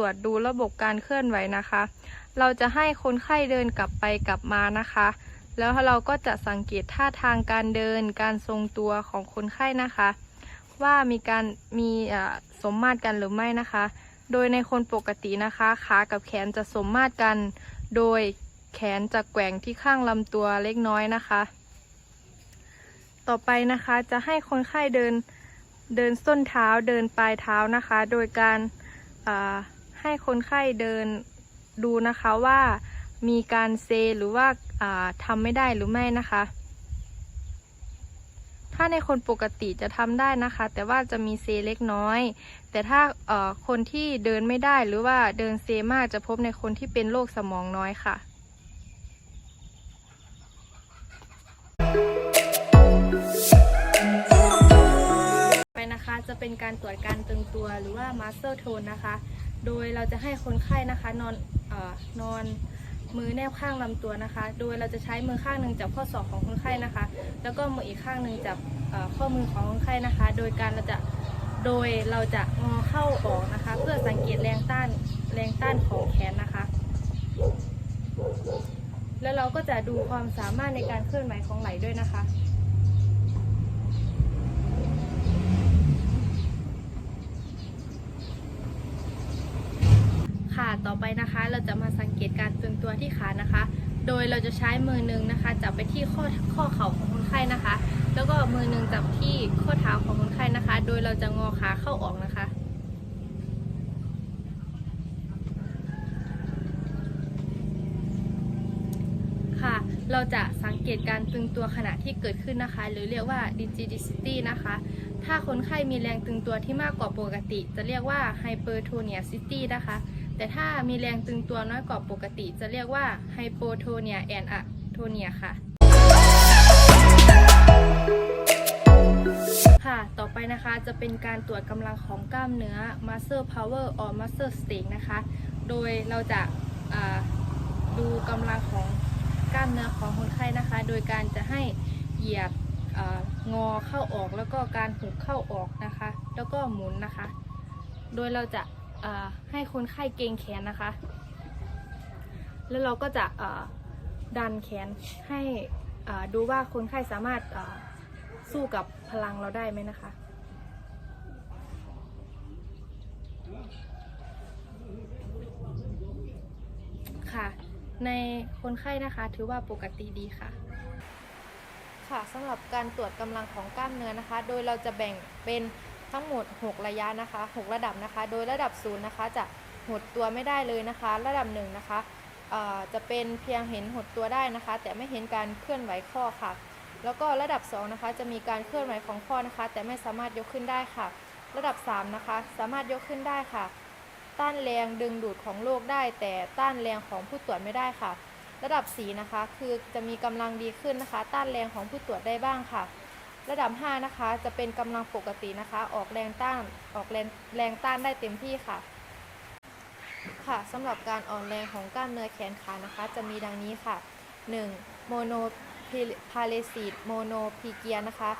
ตรวจดูระบบการเคลื่อนไหวนะคะ เราจะให้คนไข้เดินกลับไปกลับมานะคะ แล้วเราก็จะสังเกตท่าทางการเดิน การทรงตัวของคนไข้นะคะ ว่ามีการมีสมมาตรกันหรือไม่นะคะ โดยในคนปกตินะคะขากับแขนจะสมมาตรกัน โดยแขนจะแกว่งที่ข้างลำตัวเล็กน้อยนะคะ ต่อไปนะคะจะให้คนไข้เดินเดินส้นเท้าเดินปลายเท้านะคะ โดยการา ให้คนไข้เดินดูนะคะว่ามีการเซหรือว่าาทำไม่ได้หรือไม่นะคะ ถ้าในคนปกติจะทำได้นะคะ แต่ว่าจะมีเซเล็กน้อย แต่ถ้าคนที่เดินไม่ได้หรือว่าเดินเซมากจะพบในคนที่เป็นโรคสมองน้อยค่ะไปนะคะจะเป็นการตรวจการตึงตัวหรือว่า muscle tone นะคะ โดยเราจะให้คนไข้นะคะนอนอนอนมือแนบข้างลำตัวนะคะ โดยเราจะใช้มือข้างหนึ่งจับข้อศอกของคนไข้นะคะ แล้วก็มืออีกข้างหนึ่งจับข้อมือของคนไข้นะคะ โดยการเราจะโดยเราจะงอเข้าออกนะคะ เพื่อสังเกตแรงต้านแรงต้านของแขนนะคะ แล้วเราก็จะดูความสามารถในการเคลื่อนไหวของไหล่ด้วยนะคะ ค่ะ ต่อไปนะคะ เราจะมาสังเกตการตึงตัวที่ขานะคะ โดยเราจะใช้มือหนึ่งนะคะ จับไปที่ข้อข้อเข่าของคนไข้นะคะ แล้วก็มือหนึ่งจับที่ข้อเท้าของคนไข้นะคะ โดยเราจะงอขาเข้าออกนะคะค่ะ เราจะสังเกตการตึงตัวขณะที่เกิดขึ้นนะคะ หรือเรียกว่า rigidity นะคะ ถ้าคนไข้มีแรงตึงตัวที่มากกว่าปกติ จะเรียกว่า hypertonicity นะคะ แต่ถ้ามีแรงตึงตัวน้อยกว่าปกติ จะเรียกว่า hypotonia and atonia ค่ะ ค่ะ ต่อไปนะคะจะเป็นการตรวจกำลังของกล้ามเนื้อ muscle power or muscle strength นะคะ โดยเราจะาดูกำลังของกล้ามเนื้อของคนไข้นะคะ โดยการจะให้เหยียดงอเข้าออกแล้วก็การหุบเข้าออกนะคะ แล้วก็หมุนนะคะ โดยเราจะ ให้คนไข้เกรงแขนนะคะ แล้วเราก็จะดันแขนให้ดูว่าคนไข้สามารถสู้กับพลังเราได้ไหมนะคะ ค่ะ ในคนไข้นะคะถือว่าปกติดีค่ะ ค่ะสำหรับการตรวจกำลังของกล้ามเนื้อนะคะ โดยเราจะแบ่งเป็น ทั้งหมด 6 ระยะนะคะ 6 ระดับนะคะ โดยระดับ0นะคะจะหดตัวไม่ได้เลยนะคะ ระดับ1นะคะจะเป็นเพียงเห็นหดตัวได้นะคะ แต่ไม่เห็นการเคลื่อนไหวข้อค่ะ แล้วก็ระดับ2นะคะจะมีการเคลื่อนไหวของข้อนะคะ แต่ไม่สามารถยกขึ้นได้ค่ะ ระดับ3นะคะสามารถยกขึ้นได้ค่ะ ต้านแรงดึงดูดของโลกได้ แต่ต้านแรงของผู้ตรวจไม่ได้ค่ะ ระดับ4นะคะคือจะมีกำลังดีขึ้นนะคะ ต้านแรงของผู้ตรวจได้บ้างค่ะ ระดับ 5 นะคะ จะเป็นกำลังปกตินะคะ ออกแรงต้านออกแรงแรงต้านได้เต็มที่ค่ะ ค่ะสำหรับการอ่อนแรงของกล้ามเนื้อแขนขานะคะ จะมีดังนี้ค่ะ 1. โมโนพาเลซีดโมโนพีเกียนะคะ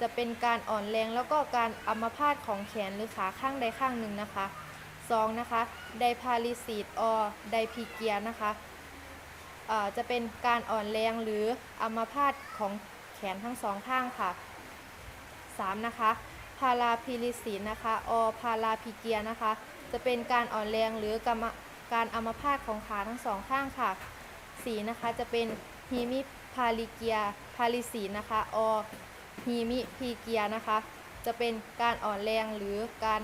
จะเป็นการอ่อนแรงแล้วก็การอัมพาตของแขนหรือขาข้างใดข้างหนึ่งนะคะ 2. นะคะไดพาลิซีดออไดพีเกียนะคะจะเป็นการอ่อนแรงหรืออัมพาตของแขนทั้งสองข้างค่ะ 3. นะคะพาราพิลิซีนนะคะออพาราพีเกียนะคะ จะเป็นการอ่อนแรงหรือกรรมการอัมพาตของขาทั้งสองข้างค่ะ 4. นะคะจะเป็นฮีมิพาลิเกียพาลิซีนะคะออฮีมิพีเกียนะคะ จะเป็นการอ่อนแรงหรือการ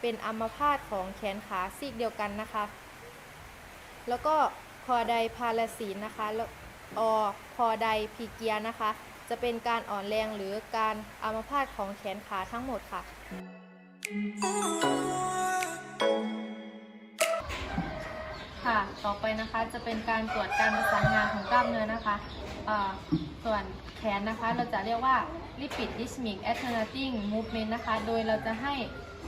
เป็นอัมพาตของแขนขาซีกเดียวกันนะคะ แล้วก็คอไดพาราซีนนะคะออคอไดพีเกียนะคะ จะเป็นการอ่อนแรงหรือการอัมพาตของแขนขาทั้งหมดค่ะ ค่ะ ต่อไปนะคะจะเป็นการตรวจการประสานงานของกล้ามเนื้อนะคะเอ่อส่วนแขนนะคะเราจะเรียกว่า lipid ischemic alternating movement นะคะ โดยเราจะให้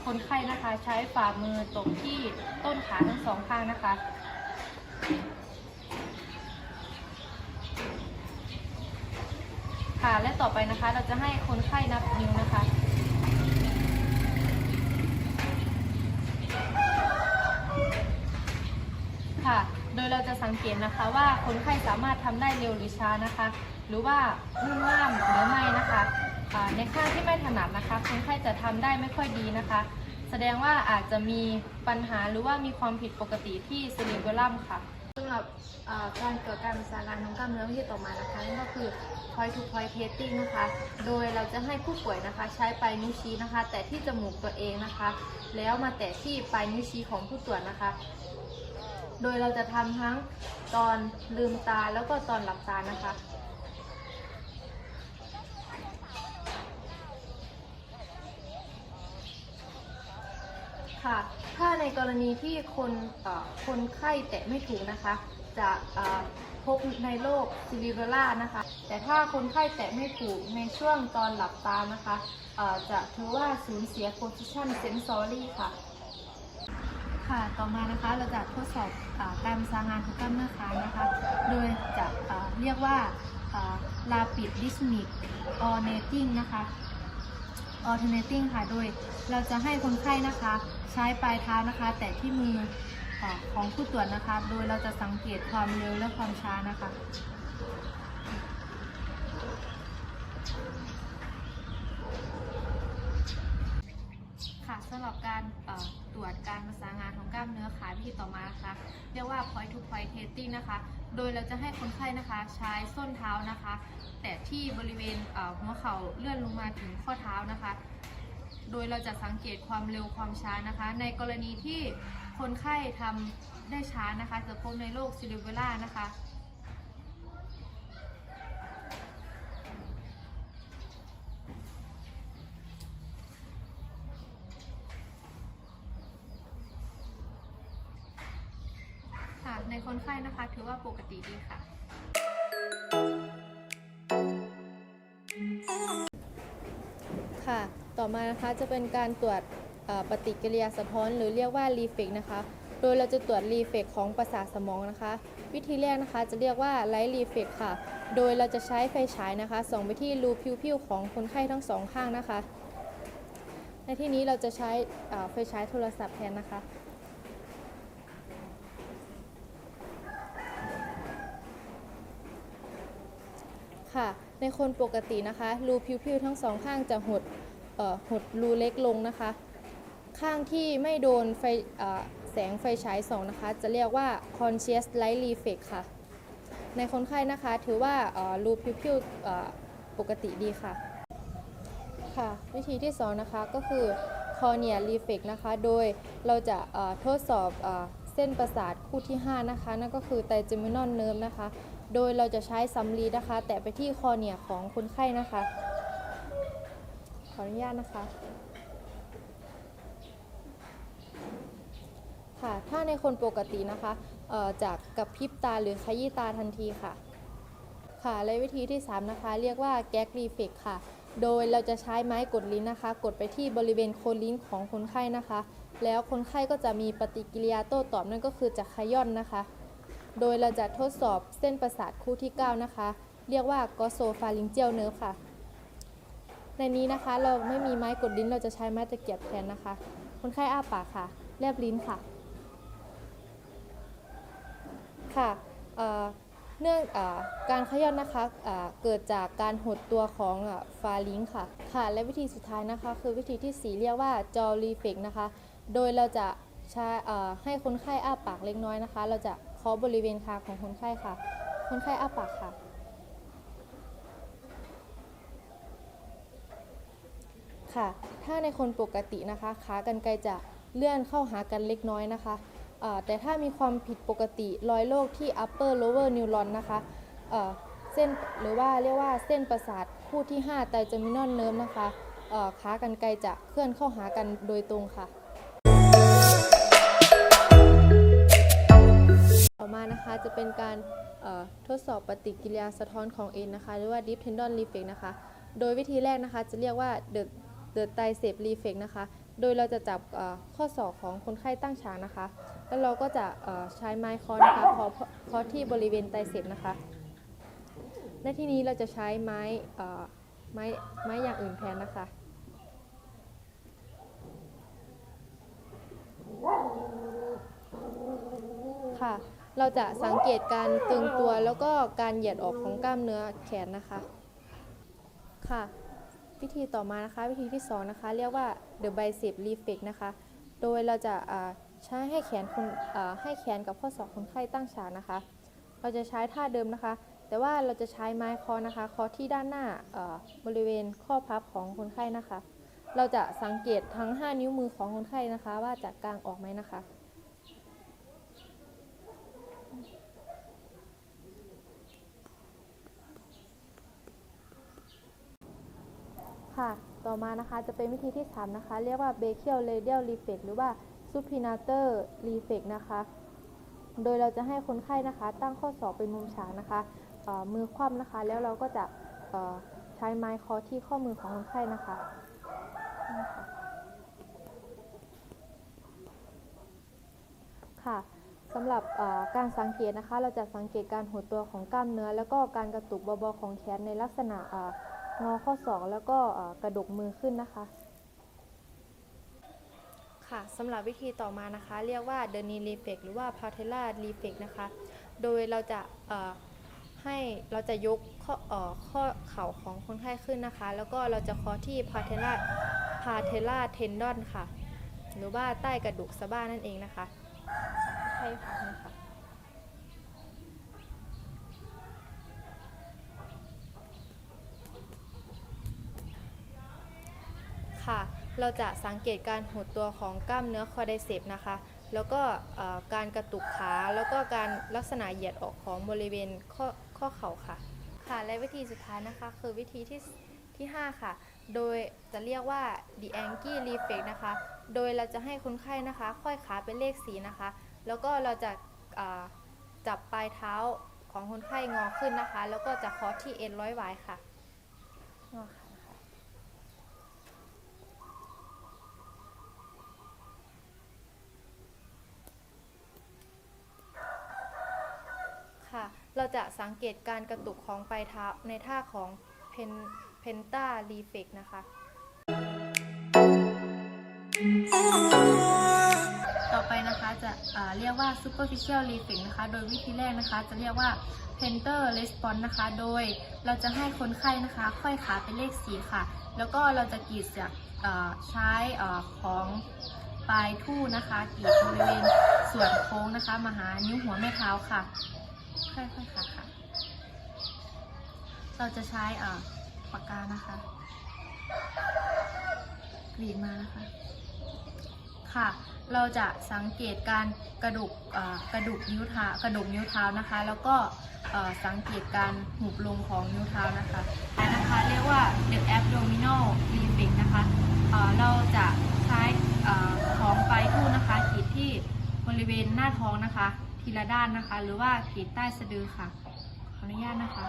คนไข้นะคะใช้ฝ่ามือตบที่ต้นขาทั้งสองข้างนะคะ ค่ะ และต่อไปนะคะเราจะให้คนไข้นับนิ้วนะคะ ค่ะ โดยเราจะสังเกตนะคะว่าคนไข้สามารถทำได้เร็วหรือช้านะคะ หรือว่านุ่มง่ามหรือไม่นะคะในข้างที่ไม่ถนัดนะคะ คนไข้จะทำได้ไม่ค่อยดีนะคะ แสดงว่าอาจจะมีปัญหาหรือว่ามีความผิดปกติที่เซเลบรัมค่ะ สำหรับอ่าการเกิดการประสานงานของกล้ามเนื้อที่ต่อมานะคะนั่นก็คือ point to point testing นะคะ โดยเราจะให้ผู้ป่วยนะคะ ใช้ปลายนิ้วชี้นะคะ แต่ที่จมูกตัวเองนะคะ แล้วมาแตะที่ปลายนิ้วชี้ของผู้ตรวจนะคะ โดยเราจะทำทั้งตอนลืมตาแล้วก็ตอนหลับตานะคะ ค่ะ ถ้าในกรณีที่คนคนไข้แตะไม่ถูกนะคะ จะพบในโรคซิลิเวล่านะคะ แต่ถ้าคนไข้แตะไม่ถูกในช่วงตอนหลับตานะคะจะถือว่าสูญเสีย position sensory ค่ะ ค่ะ ต่อมานะคะเราจะทดสอบอการประสานงานของกล้ามเนื้อขานะคะ โดยจะเรียกว่าอ่า rapid dysmic alternating นะคะ alternating ค่ะ โดยเราจะให้คนไข้นะคะ ใช้ปลายเท้านะคะ แตะที่มือของผู้ตรวจนะคะ โดยเราจะสังเกตความเร็วและความช้านะคะค่ะสำหรับการตรวจการประสานงานของกล้ามเนื้อขาวิธีต่อมานะคะเรียกว่า point to point testing นะคะ โดยเราจะให้คนไข้นะคะใช้ส้นเท้านะคะ แต่ที่บริเวณหัวเข่าเลื่อนลงมาถึงข้อเท้านะคะ โดยเราจะสังเกตความเร็วความช้านะคะ ในกรณีที่คนไข้ทำได้ช้านะคะ จะพบในโรคซิลิเวล่านะคะค่ะในคนไข้นะคะถือว่าปกติดีค่ะ มานะคะจะเป็นการตรวจปฏิกิริยาสะท้อน หรือเรียกว่ารีเฟกนะคะ โดยเราจะตรวจรีเฟกของประสาทสมองนะคะ วิธีแรกนะคะจะเรียกว่าไลท์รีเฟกค่ะ โดยเราจะใช้ไฟฉายนะคะส่องไปที่รูผิวๆของคนไข้ทั้งสองข้างนะคะ ในที่นี้เราจะใช้ไฟฉายโทรศัพท์แทนนะคะค่ะในคนปกตินะคะ รูผิวๆทั้งสองข้างจะหด หดรูเล็กลงนะคะ ข้างที่ไม่โดนไฟแสงไฟฉายส่องนะคะ จะเรียกว่า conscious light reflex ค่ะ ในคนไข้นะคะถือว่ารูผิวๆเอ่อปกติดีค่ะ ค่ะวิธีที่ 2 นะคะก็คือ cornea reflex นะคะ โดยเราจะทดสอบเอเส้นประสาทคู่ที่ 5 นะคะ นั่นก็คือ trigeminal nerve นะคะ โดยเราจะใช้สำลีนะคะ แตะไปที่คอเนียของคนไข้นะคะ ออนุญาตนะคะ ค่ะ ถ้าในคนปกตินะคะจากกับพริบตาหรือขยี้ตาทันทีค่ะ ค่ะ และวิธีที่ 3 นะคะ เรียกว่าแก๊กรีเฟกค่ะ โดยเราจะใช้ไม้กดลิ้นนะคะ กดไปที่บริเวณโคนลิ้นของคนไข้นะคะ แล้วคนไข้ก็จะมีปฏิกิริยาโต้ตอบนั่นก็คือจะขย่อนนะคะ โดยเราจะทดสอบเส้นประสาทคู่ที่ 9 นะคะ เรียกว่ากอโซฟาลิงเจียลเนิร์ฟค่ะ ในนี้นะคะเราไม่มีไม้กดลิ้นเราจะใช้ไม้ตะเกียบแทนนะคะ คนไข้อ้าปากค่ะ แลบลิ้นค่ะ ค่ะเเนื่องออการขย้อนนะคะเเกิดจากการหดตัวของฟาลิงค่ะ ค่ะ และวิธีสุดท้ายนะคะ คือวิธีที่ 4 เรียกว่าจอรีเฟกนะคะ โดยเราจะใช้ให้คนไข้อ้าปากเล็กน้อยนะคะ เราจะเคาะบริเวณคางของคนไข้ค่ะ คนไข้อ้าปากค่ะ ค่ะ ถ้าในคนปกตินะคะขากรรไกรจะเลื่อนเข้าหากันเล็กน้อยนะคะแต่ถ้ามีความผิดปกติรอยโรคที่ upper lower neuron นะคะเเส้นหรือว่าเรียกว่าเส้นประสาทคู่ที่5 trigeminal nerve นะคะขากรรไกรจะเคลื่อนเข้าหากันโดยตรงค่ะ ต่อมานะคะจะเป็นการทดสอบปฏิกิริยาสะท้อนของเอ็นนะคะ หรือว่า deep tendon reflex นะคะ โดยวิธีแรกนะคะจะเรียกว่า the the tricep reflex นะคะ โดยเราจะจับข้อศอกของคนไข้ตั้งฉากนะคะ แล้วเราก็จะใช้ไม้ค้อนนะคะคาะเคาะที่บริเวณไตเสพนะคะ ในที่นี้เราจะใช้ไม้ไม้ไม้อย่างอื่นแทนนะคะค่ะ เราจะสังเกตการตึงตัวแล้วก็การเหยียดออกของกล้ามเนื้อแขนนะคะ ค่ะ วิธีต่อมานะคะ วิธีที่สองนะคะ เรียกว่า the bicep reflex นะคะ โดยเราจะใช้ให้แขนคนอ่าให้แขนกับข้อศอกคนไข้ตั้งฉากนะคะ เราจะใช้ท่าเดิมนะคะ แต่ว่าเราจะใช้ไม้คอนะคะคอที่ด้านหน้าบริเวณข้อพับของคนไข้นะคะ เราจะสังเกตทั้ง 5 นิ้วมือของคนไข้นะคะ ว่าจะกางออกไหมนะคะ ค่ะ ต่อมานะคะจะเป็นวิธีที่ 3 นะคะ เรียกว่า brachial radial reflex หรือว่า supinator reflex นะคะ โดยเราจะให้คนไข้นะคะ ตั้งข้อศอกเป็นมุมฉากนะคะมือคว่ำนะคะ แล้วเราก็จะใช้ไม้เคอที่ข้อมือของคนไข้นะคะค่ะสำหรับการสังเกตนะคะ เราจะสังเกตการหดตัวของกล้ามเนื้อ แล้วก็การกระตุกเบาๆของแขนในลักษณะอ่อ งอข้อศอกแล้วก็กระดกมือขึ้นนะคะ ค่ะสำหรับวิธีต่อมานะคะ เรียกว่า the knee reflex หรือว่า patella reflex นะคะ โดยเราจะให้เราจะยกข้อข้อเข่าของคนไข้ขึ้นนะคะ แล้วก็เราจะคอที่ patella patella tendon ค่ะ หรือว่าใต้กระดูกสะบ้านั่นเองนะคะใช่ค่ะ ค่ะ เราจะสังเกตการหดตัวของกล้ามเนื้อคอไดเซปนะคะ แล้วก็การกระตุกขา แล้วก็การลักษณะเหยียดออกของบริเวณข้อข้อเข่าค่ะ ค่ะ และวิธีสุดท้ายนะคะ คือวิธีที่ที่ 5 ค่ะ โดยจะเรียกว่า the angle reflex นะคะ โดยเราจะให้คนไข้นะคะ ค่อยขาเป็นเลขสีนะคะ แล้วก็เราจะาจับปลายเท้าของคนไข้งอขึ้นนะคะ แล้วก็จะเคอที่เอ็นร้อยไว้ค่ะงอขานะคะ ค่ะ เราจะสังเกตการกระตุกของปลายเท้าในท่าของเพนเพนตารีเฟกนะคะ ต่อไปนะคะจะอ่าเรียกว่า superficial reflex นะคะ โดยวิธีแรกนะคะ จะเรียกว่า painter response นะคะ โดยเราจะให้คนไข้นะคะค่อยขาเป็นเลขสีค่ะ แล้วก็เราจะกรีดจากใช้ของปลายทู่นะคะกรีดบริเวณส่วนโค้งนะคะ มาหานิ้วหัวแม่เท้าค่ะ ค่อยๆค่ะค่ะ เราจะใช้อ่อปากกานะคะ กรีดมานะคะ ค่ะ เราจะสังเกตการกระดูกกระดูกนิ้วเท้ากระดูกนิ้วเท้านะคะ แล้วก็สังเกตการหุบลงของนิ้วเท้านะคะนะคะ เรียกว่า the abdominal reflex นะคะเเราจะใช้เอ่อของปลายทู่นะคะขีดที่บริเวณหน้าท้องนะคะ ทีละด้านนะคะ หรือว่าขีดใต้สะดือค่ะ ขออนุญาตนะคะ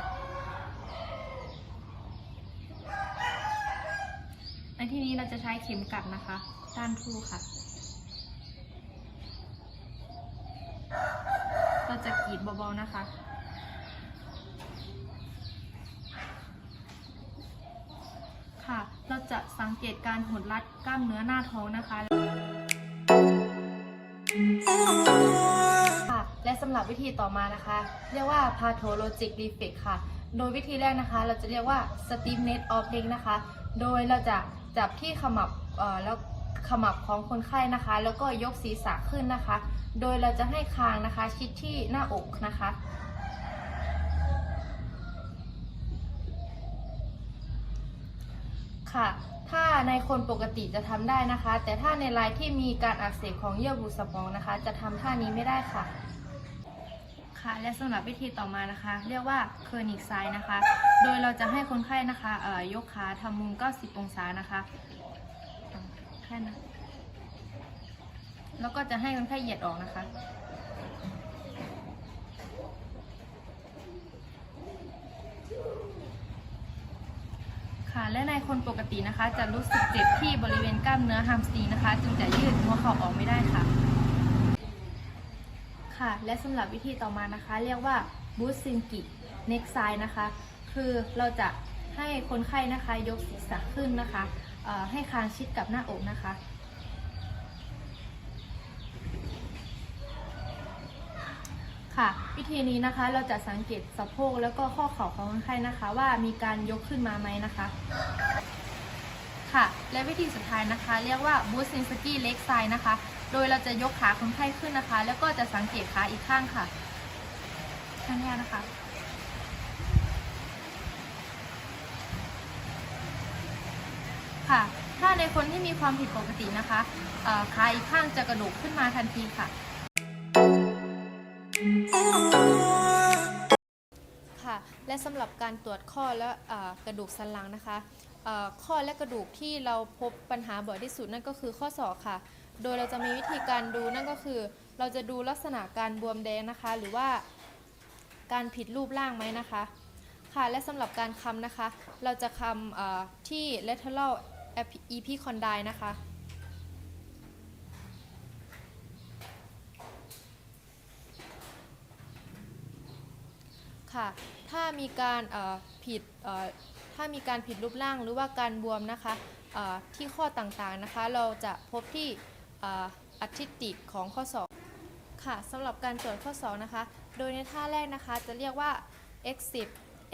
ในที่นี้เราจะใช้เข็มกัดนะคะ ด้านทู่ค่ะ เราจะกรีดเบาๆนะคะค่ะ เราจะสังเกตการหดรัดกล้ามเนื้อหน้าท้องนะคะค่ะและ สำหรับวิธีต่อมานะคะ เรียกว่า pathologic reflex ค่ะ โดยวิธีแรกนะคะ เราจะเรียกว่า stiffness of leg นะคะ โดยเราจะจับที่ขมับแล้วขมับของคนไข้นะคะ แล้วก็ยกศีรษะขึ้นนะคะ โดยเราจะให้คางนะคะ ชิดที่หน้าอกนะคะ ค่ะถ้าในคนปกติจะทำได้นะคะ แต่ถ้าในรายที่มีการอักเสบของเยื่อบุสมองนะคะ จะทำท่านี้ไม่ได้ค่ะ ค่ะและสำหรับวิธีต่อมานะคะ เรียกว่าเคอร์นิกไซนะคะ โดยเราจะให้คนไข้นะคะเอ่อยกขาทำมุม 90 องศานะคะแค่นั้นแล้วก็จะให้คนไข้เหยียดออกนะคะค่ะและในคนปกตินะคะ จะรู้สึกเจ็บที่บริเวณกล้ามเนื้อฮัมสตริงนะคะ จึงจะยืดหัวเข่าออกไม่ได้ค่ะ ค่ะ และสำหรับวิธีต่อมานะคะ เรียกว่าบูสซินกิเน็กไซนะคะ คือเราจะให้คนไข้นะคะยกศีรษะขึ้นนะคะให้คางชิดกับหน้าอกนะคะค่ะค่ะ วิธีนี้นะคะเราจะสังเกตสะโพกแล้วก็ข้อเข่าของคนไข้นะคะ ว่ามีการยกขึ้นมาไหมนะคะ ค่ะ และวิธีสุดท้ายนะคะ เรียกว่าบูสซินสกี้เล็กไซนะคะ โดยเราจะยกขาคนไข้ขึ้นนะคะ แล้วก็จะสังเกตขาอีกข้างค่ะ ข้างนี้นะคะ ค่ะ ถ้าในคนที่มีความผิดปกตินะคะขาอีกข้างจะกระดูกขึ้นมาทันทีค่ะ ค่ะ และสำหรับการตรวจข้อและกระดูกสันหลังนะคะข้อและกระดูกที่เราพบปัญหาบ่อยที่สุดนั่นก็คือข้อศอกค่ะโดยเราจะมีวิธีการดูนั่นก็คือ เราจะดูลักษณะการบวมแดงนะคะ หรือว่าการผิดรูปร่างไหมนะคะ ค่ะและสำหรับการคำนะคะ เราจะคำเอ่อที่ lateral epicondyle นะคะค่ะ ถ้ามีการผิดถ้ามีการผิดรูปร่างหรือว่าการบวมนะคะที่ข้อต่างๆนะคะ เราจะพบที่ อัติติของข้อศอกค่ะสำหรับการตรวจข้อศอกนะคะ โดยในท่าแรกนะคะจะเรียกว่า exit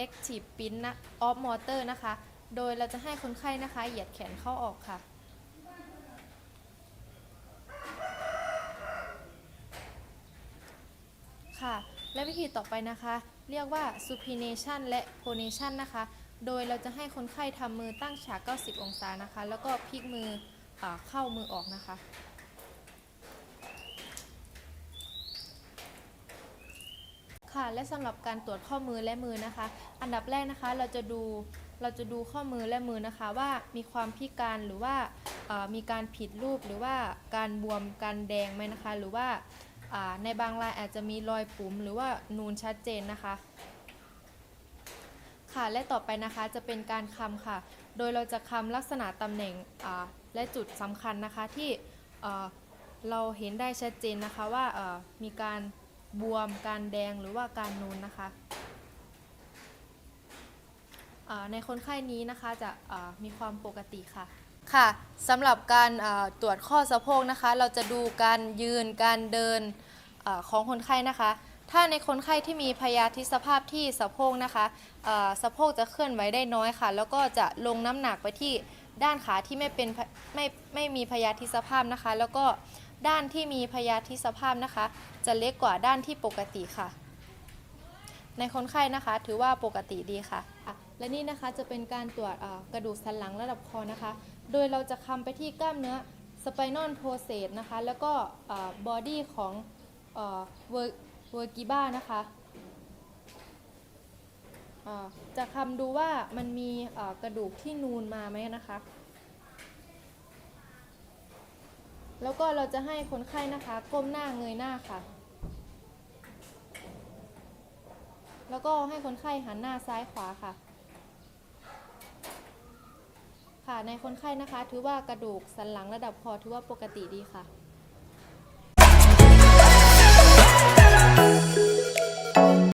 active pin นะ of motor นะคะ โดยเราจะให้คนไข้นะคะ เหยียดแขนเข้าออกค่ะค่ะ และวิธีต่อไปนะคะ เรียกว่า supination และ pronation นะคะ โดยเราจะให้คนไข้ทำมือตั้งฉาก 90 องศานะคะ แล้วก็พลิกมืออเข้ามือออกนะคะ ค่ะ และสำหรับการตรวจข้อมือและมือนะคะ อันดับแรกนะคะเราจะดูเราจะดูข้อมือและมือนะคะว่ามีความพิการหรือว่ามีการผิดรูปหรือว่าการบวมการแดงไหมนะคะ หรือว่าในบางรายอาจจะมีรอยปุ่มหรือว่านูนชัดเจนนะคะ ค่ะและต่อไปนะคะจะเป็นการคำค่ะ โดยเราจะคำลักษณะตำแหน่งและจุดสำคัญนะคะที่เราเห็นได้ชัดเจนนะคะว่ามีการ บวม การแดงหรือว่าการนูนนะคะ ในคนไข้นี้นะคะจะมีความปกติค่ะ ค่ะสำหรับการตรวจข้อสะโพกนะคะ เราจะดูการยืนการเดินอของคนไข้นะคะ ถ้าในคนไข้ที่มีพยาธิสภาพที่สะโพกนะคะสะโพกจะเคลื่อนไหวได้น้อยค่ะ แล้วก็จะลงน้ำหนักไปที่ด้านขาที่ไม่เป็นไม่ไม่มีพยาธิสภาพนะคะ แล้วก็ ด้านที่มีพยาธิสภาพนะคะ จะเล็กกว่าด้านที่ปกติค่ะ ในคนไข้นะคะ ถือว่าปกติดีค่ะะและนี่นะคะจะเป็นการตรวจกระดูกสันหลังระดับคอนะคะ โดยเราจะคำไปที่กล้ามเนื้อ spinal process นะคะ แล้วก็บอดี้ของเวอร์กิบ้านะคะจะคำดูว่ามันมีกระดูกที่นูนมาไหมนะคะ แล้วก็เราจะให้คนไข้นะคะ ก้มหน้าเงยหน้าค่ะ แล้วก็ให้คนไข้หันหน้าซ้ายขวาค่ะ ค่ะในคนไข้นะคะ ถือว่ากระดูกสันหลังระดับคอถือว่าปกติดีค่ะ